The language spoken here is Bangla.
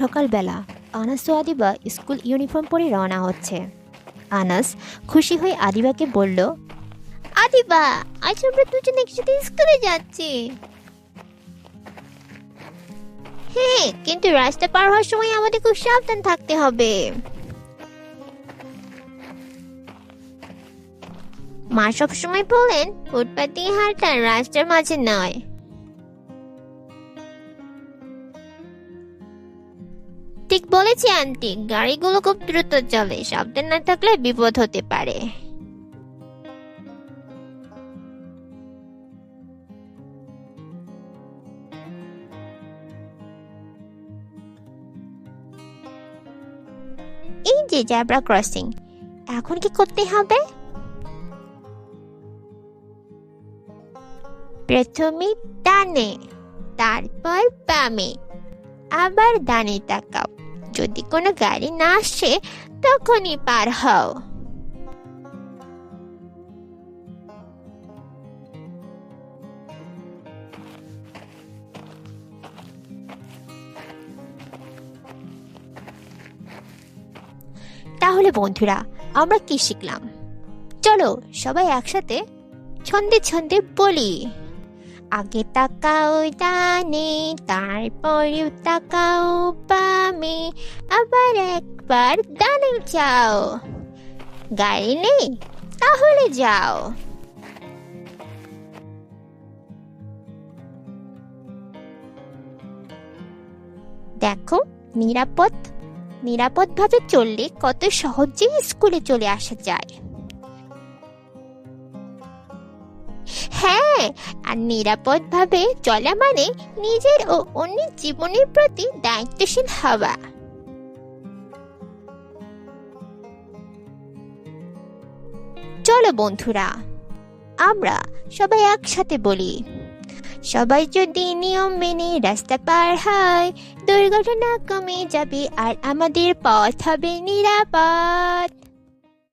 সকালবেলা আনাস ও আদিবা স্কুল ইউনিফর্ম পরে রওনা হচ্ছে। আনাস খুশি হয়ে আদিবাকে বলল, আদিবা, আজ আমরা দুজন একসাথে স্কুলে যাচ্ছি। হ্যাঁ কিন্তু রাস্তা পার হওয়ার সময় আমাদের খুব সাবধান থাকতে হবে। মা সবসময় বলেন, ফুটপাত দিয়ে হাঁটা রাস্তার মাঝে নয়। ঠিক বলেছি, আন্টি। গাড়িগুলো খুব দ্রুত চলে, সাবধান না থাকলে বিপদ হতে পারে। এই যে জ্যাব্রা ক্রসিং, এখন কি করতে হবে? প্রথমে ডানে, তারপর বামে, আবার ডানে তাকাও। যদি কোনো গাড়ি না আসে, তখনই পার হও। তাহলে বন্ধুরা, আমরা কি শিখলাম? চলো সবাই একসাথে ছন্দে ছন্দে বলি। আগে তাকাও ডানে তারপরে তাকাও বামে আবার একবার ডানে যাও গাড়ি নেই, তাহলে যাও। দেখো, নিরাপদ, নিরাপদভাবে চললে কত সহজেই স্কুলে চলে আসা যায়। হ্যাঁ আর নিরাপদভাবে চলা মানে নিজের ও অন্যের জীবনের প্রতি দায়িত্বশীল হওয়া। চলো বন্ধুরা, আমরা সবাই একসাথে বলি, সবাই যদি নিয়ম মেনে রাস্তা পার হয়, দুর্ঘটনা কমে যাবে আর আমাদের পথ হবে নিরাপদ।